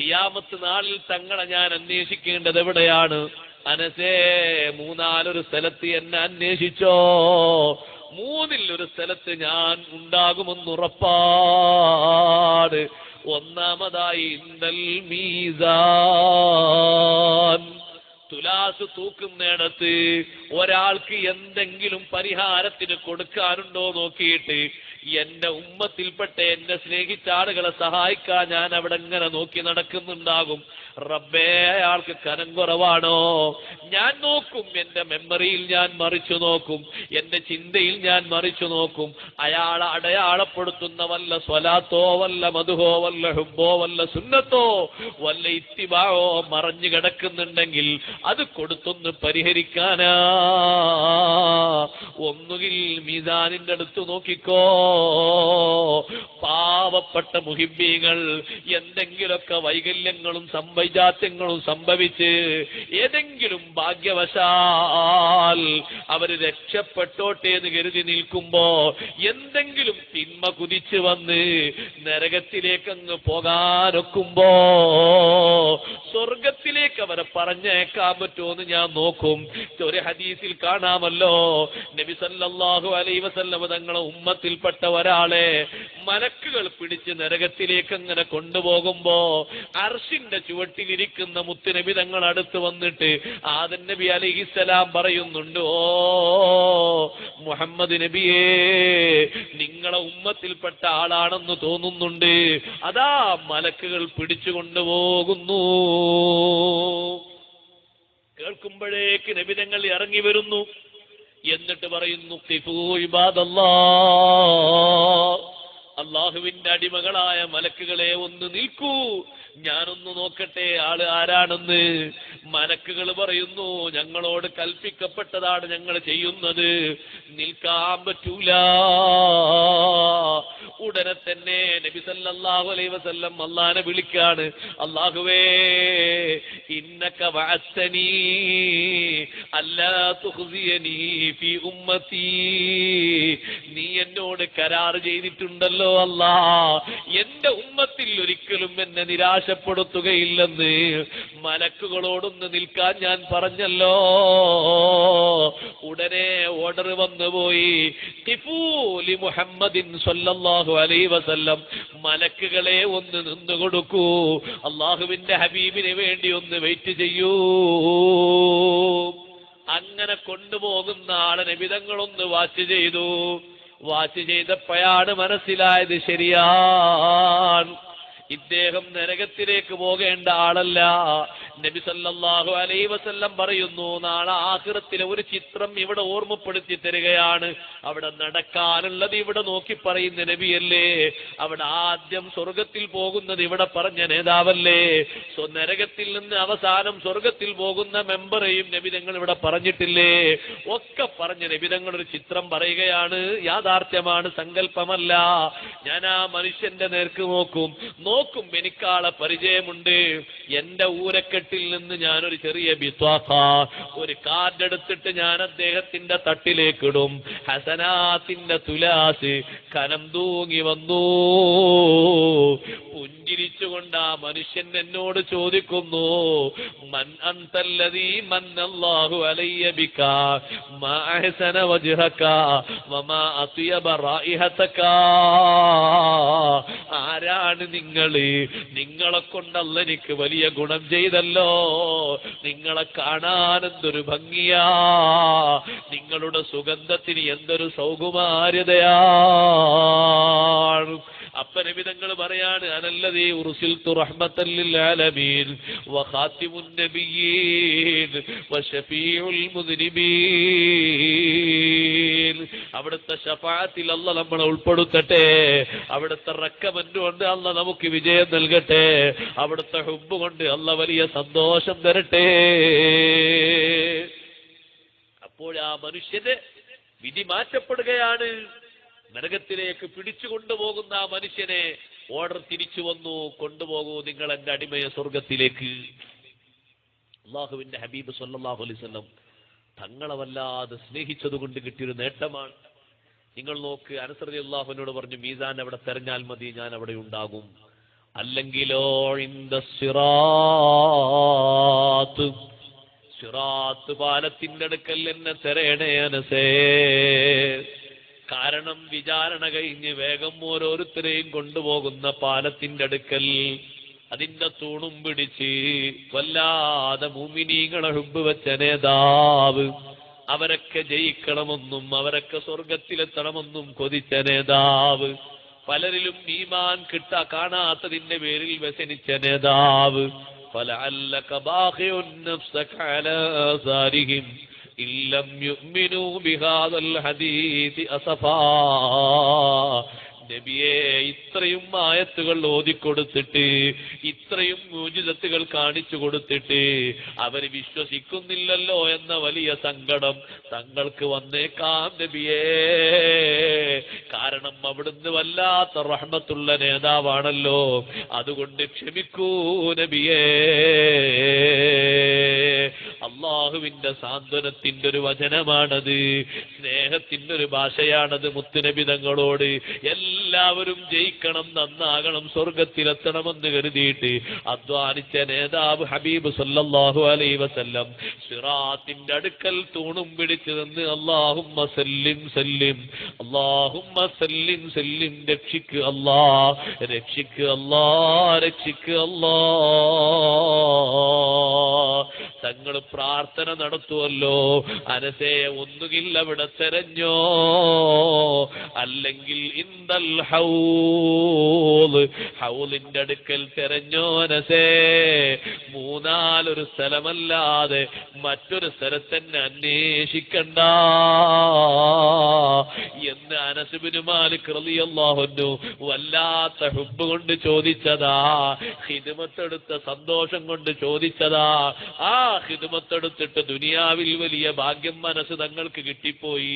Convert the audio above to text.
ഖിയാമത്ത് നാളിൽ തങ്ങളെ ഞാൻ അന്വേഷിക്കേണ്ടത് എവിടെയാണ്? അനസേ മൂന്നാലൊരു സ്ഥലത്ത് എന്നെ അന്വേഷിച്ചോ? മൂന്നിൽ ഒരു സ്ഥലത്ത് ഞാൻ ഉണ്ടാകുമെന്നുറപ്പാട് ഒന്നാമതായി തുലാസ് തൂക്കുന്നിടത്ത് ഒരാൾക്ക് എന്തെങ്കിലും പരിഹാരത്തിന് കൊടുക്കാനുണ്ടോ നോക്കിയിട്ട് എന്റെ ഉമ്മത്തിൽപ്പെട്ട എന്നെ സ്നേഹിച്ച ആളുകളെ സഹായിക്കാൻ ഞാൻ അവിടെ ഇങ്ങനെ നോക്കി നടക്കുന്നുണ്ടാകും. റബ്ബേ അയാൾക്ക് കനം കുറവാണോ? ഞാൻ നോക്കും. എന്റെ മെമ്മറിയിൽ ഞാൻ മറിച്ചു നോക്കും. എന്റെ ചിന്തയിൽ ഞാൻ മറിച്ചു നോക്കും. അയാളെ അടയാളപ്പെടുത്തുന്ന വല്ല സ്വലാത്തോ വല്ല മധുഹോ വല്ല ഹുബോ വല്ല സുന്നത്തോ വല്ല ഇത്തിബാവോ മറഞ്ഞു കിടക്കുന്നുണ്ടെങ്കിൽ അത് കൊടുത്തൊന്ന് പരിഹരിക്കാനാ. ഒന്നുകിൽ മീസാനിന്റെ അടുത്ത് നോക്കിക്കോ. പാവപ്പെട്ട മുഹിബീകൾ എന്തെങ്കിലുമൊക്കെ വൈകല്യങ്ങളും സംവൈജാത്യങ്ങളും സംഭവിച്ച് ഏതെങ്കിലും ഭാഗ്യവശാൽ അവർ രക്ഷപ്പെട്ടോട്ടെ എന്ന് കരുതി നിൽക്കുമ്പോ എന്തെങ്കിലും തിന്മ കുതിച്ചു വന്ന് നരകത്തിലേക്കങ്ങ് പോകാനൊക്കുമ്പോ സ്വർഗത്തിലേക്ക് അവരെ പറഞ്ഞേക്കാൻ പറ്റുമോ എന്ന് ഞാൻ നോക്കും. ഒരു ഹദീസിൽ കാണാമല്ലോ. നബി അലൈഹി വസല്ലമ തങ്ങളെ ഉമ്മത്തിൽപ്പെട്ട ഒരാളെ മലക്കുകൾ പിടിച്ച് നരകത്തിലേക്ക് അങ്ങനെ കൊണ്ടുപോകുമ്പോ അർഷിന്റെ ചുവട്ടിലിരിക്കുന്ന മുത്തുനബി തങ്ങൾ അടുത്ത് വന്നിട്ട് ആദൻ നബി അലൈഹിസ്സലാം പറയുന്നുണ്ട് ഓ മുഹമ്മദ് നബിയേ നിങ്ങളെ ഉമ്മത്തിൽപ്പെട്ട ആളാണെന്ന് തോന്നുന്നുണ്ട്. അതാ മലക്കുകൾ പിടിച്ചു കൊണ്ടുപോകുന്നു. കേൾക്കുമ്പോഴേക്ക് നബിതങ്ങൾ ഇറങ്ങി വരുന്നു. എന്നിട്ട് പറയുന്നു. അള്ളാഹുവിന്റെ അടിമകളായ മലക്കുകളെ ഒന്ന് നിൽക്കൂ. ഞാനൊന്ന് നോക്കട്ടെ ആൾ ആരാണെന്ന്. മലക്കുകൾ പറയുന്നു ഞങ്ങളോട് കൽപ്പിക്കപ്പെട്ടതാണ് ഞങ്ങൾ ചെയ്യുന്നത്. നിൽക്കാൻ പറ്റൂല. ഉടനെ തന്നെ നബി സല്ലല്ലാഹു അലൈഹി വസല്ലം അള്ളാനെ വിളിക്കാണ്. അള്ളാഹുവേ ഇന്നക വഅത്തനീ അല്ലാ തുഖ്സിയനീ ഫീ ഉമ്മത്തി. നീ എന്നോട് കരാർ ചെയ്തിട്ടുണ്ടല്ലോ അല്ലാ. എന്റെ ഉമ്മത്തിൽ ഒരിക്കലും എന്നെ നിരാശപ്പെടുത്തുകയില്ലെന്ന് മലക്കുകളോടൊന്ന് നിൽക്കാൻ ഞാൻ പറഞ്ഞല്ലോ. ഉടനെ ഓർഡർ വന്നുപോയി. ടിഫൂലി മുഹമ്മദിൻ സല്ലല്ലാഹു അലൈഹി വസല്ലം മലക്കുകളെ ഒന്ന് നിന്ന് കൊടുക്കൂ. അള്ളാഹുവിന്റെ ഹബീബിന് വേണ്ടി ഒന്ന് വെയിറ്റ് ചെയ്യൂ. അങ്ങനെ കൊണ്ടുപോകുന്ന ആളെ നിബിതങ്ങളൊന്ന് വാച്ച് ചെയ്തു. വാച്ച് ചെയ്തപ്പോഴാണ് മനസ്സിലായത് ശരിയാണ്. ഇദ്ദേഹം നരകത്തിലേക്ക് പോകേണ്ട ആളല്ല. നബി സല്ലാഹു അലൈ വസല്ലം പറയുന്നു നാളെ ആഹൃത്തിലെ ഒരു ചിത്രം ഇവിടെ ഓർമ്മപ്പെടുത്തി തരികയാണ്. അവിടെ നടക്കാനുള്ളത് ഇവിടെ നോക്കി പറയുന്ന നബിയല്ലേ അവിടെ ആദ്യം സ്വർഗത്തിൽ പോകുന്നത് ഇവിടെ പറഞ്ഞ നേതാവല്ലേ നരകത്തിൽ നിന്ന് അവസാനം സ്വർഗത്തിൽ പോകുന്ന മെമ്പറേയും നബി നബിതങ്ങൾ ഇവിടെ പറഞ്ഞിട്ടില്ലേ? ഒക്കെ പറഞ്ഞ നബിതങ്ങൾ ഒരു ചിത്രം പറയുകയാണ്. യാഥാർത്ഥ്യമാണ് സങ്കല്പമല്ല. ഞാൻ ആ മനുഷ്യന്റെ നേർക്ക് നോക്കും. നോക്കും എനിക്കാളെ പരിചയമുണ്ട്. എന്റെ ഊരക്കെട്ടിൽ നിന്ന് ഞാനൊരു ചെറിയ ബിസ്വാഖ ഒരു കാർഡ് എടുത്തിട്ട് ഞാൻ അദ്ദേഹത്തിന്റെ തട്ടിലേക്ക് ഇടും ഹസനാത്തിന്റെ തുലാസ് കനം തൂങ്ങി വന്നു. പുഞ്ചിരിച്ചുകൊണ്ട് ആ മനുഷ്യൻ എന്നോട് ചോദിക്കുന്നു മൻ അന്തല്ലതീ മന്നല്ലാഹു അലയ്യ ബിക മാ അഹ്സന വജ്ഹക വമാ അത്യബ ആരാണ് നിങ്ങൾ നിങ്ങളെ കൊണ്ടല്ല എനിക്ക് വലിയ ഗുണം ചെയ്തല്ലോ. നിങ്ങളെ കാണാൻ എന്തൊരു ഭംഗിയാ. നിങ്ങളുടെ സുഗന്ധത്തിന് എന്തൊരു സൗകുമാര്യതയാണ് അപ്പനവിധങ്ങൾ പറയാണ് അനല്ലതീ ഉറുസിൽ നബിയീൻ വശഫീഉൽ അവിടുത്തെ ഷഫാത്തിൽ അല്ല നമ്മളെ ഉൾപ്പെടുത്തട്ടെ. അവിടുത്തെ റക്കമന്റ് കൊണ്ട് അല്ല നമുക്ക് വിജയം നൽകട്ടെ. അവിടുത്തെ ഹുബ് കൊണ്ട് അല്ല വലിയ സന്തോഷം തരട്ടെ. അപ്പോൾ ആ മനുഷ്യന് വിധി മാറ്റപ്പെടുകയാണ്. നരകത്തിലേക്ക് പിടിച്ചു കൊണ്ടുപോകുന്ന ആ മനുഷ്യനെ ഓർഡർ തിരിച്ചു വന്നു. കൊണ്ടുപോകൂ നിങ്ങൾ എന്റെ അടിമയെ സ്വർഗത്തിലേക്ക് അള്ളാഹുവിന്റെ ഹബീബ് സല്ലാഹു വസല്ലം തങ്ങളെ വല്ലാതെ സ്നേഹിച്ചത് കൊണ്ട് കിട്ടിയൊരു നേട്ടമാണ്. നിങ്ങൾ നോക്ക് അനുസൃതി അള്ളാഹുവിനോട് പറഞ്ഞു മീസാൻ അവിടെ തെരഞ്ഞാൽ മതി ഞാൻ അവിടെ ഉണ്ടാകും. അല്ലെങ്കിലോ സിറാത്ത്. സിറാത്ത് പാലത്തിന്റെ അടുക്കൽ എന്നെ തെരയണേ അനസേ. കാരണം വിചാരണ കഴിഞ്ഞ് വേഗം ഓരോരുത്തരെയും കൊണ്ടുപോകുന്ന പാലത്തിന്റെ അടുക്കൽ അതിന്റെ തൂണും പിടിച്ച് വല്ലാതെ മുമിനീങ്ങളെ ഹുബ് വെച്ച നേതാവ്. അവരൊക്കെ ജയിക്കണമെന്നും അവരൊക്കെ സ്വർഗത്തിലെത്തണമെന്നും കൊതിച്ച നേതാവ്. പലരിലും ഈമാൻ കിട്ട കാണാത്തതിന്റെ പേരിൽ വ്യസനിച്ച നേതാവ്. പല അല്ല കബാഹയൊന്നും ഇല്ലം യുഗ്മിനു ബിഹാദൽ ഹദീതി അസഫാ. നബിയെ ഇത്രയും ആയത്തുകൾ ഓതിക്കൊടുത്തിട്ട് ഇത്രയും മൂജിതത്തുകൾ കാണിച്ചു കൊടുത്തിട്ട് അവർ വിശ്വസിക്കുന്നില്ലല്ലോ എന്ന വലിയ സങ്കടം തങ്ങൾക്ക് വന്നേക്കാം നബിയേ. കാരണം അവിടുന്ന് വല്ലാത്ത റഹ്മത്തുള്ള നേതാവാണല്ലോ. അതുകൊണ്ട് ക്ഷമിക്കൂ നബിയേ. അള്ളാഹുവിന്റെ സാന്ത്വനത്തിന്റെ ഒരു വചനമാണത്. സ്നേഹത്തിന്റെ ഒരു ഭാഷയാണത് മുത്തുനബിതങ്ങളോട്. എല്ലാവരും ജയിക്കണം നന്നാകണം സ്വർഗത്തിലെത്തണമെന്ന് കരുതിയിട്ട് അധ്വാനിച്ച നേതാവ് ഹബീബ് സല്ലാഹു അലൈ വസല്ലം സിറാത്തിന്റെ അടുക്കൽ തൂണും പിടിച്ചു നിന്ന് അള്ളാഹുമ്മ സല്ലിം സല്ലിം അള്ളാഹുമ്മ സല്ലിം സല്ലിം രക്ഷിക്ക് അല്ലാ രക്ഷിക്ക് അല്ലാ രക്ഷിക്ക് അല്ലാ. തങ്ങൾ പ്രാർത്ഥന നടത്തുമല്ലോ അനസേ ഒന്നുകിൽ അവിടെ തെരഞ്ഞോ. അല്ലെങ്കിൽ ഇന്ദൽ ഹൗൽ ഹൗലിന്റെ അടുക്കൽ തെരഞ്ഞോ അനസേ. മൂന്നാലൊരു സ്ഥലമല്ലാതെ മറ്റൊരു സ്ഥലത്തന്നെ അന്വേഷിക്കണ്ട. എന്ന് അനസുബിന് മാലിക് റലിയല്ലാഹുന്നു വല്ലാത്ത ഹുബ് കൊണ്ട് ചോദിച്ചതാ ഹിദുമത്തെടുത്ത സന്തോഷം കൊണ്ട് ചോദിച്ചതാ. ആ ഹിദ്മത്തെടുത്തിട്ട് ദുനിയാവിൽ വലിയ ഭാഗ്യം മനസ്സ് തങ്ങൾക്ക് കിട്ടിപ്പോയി.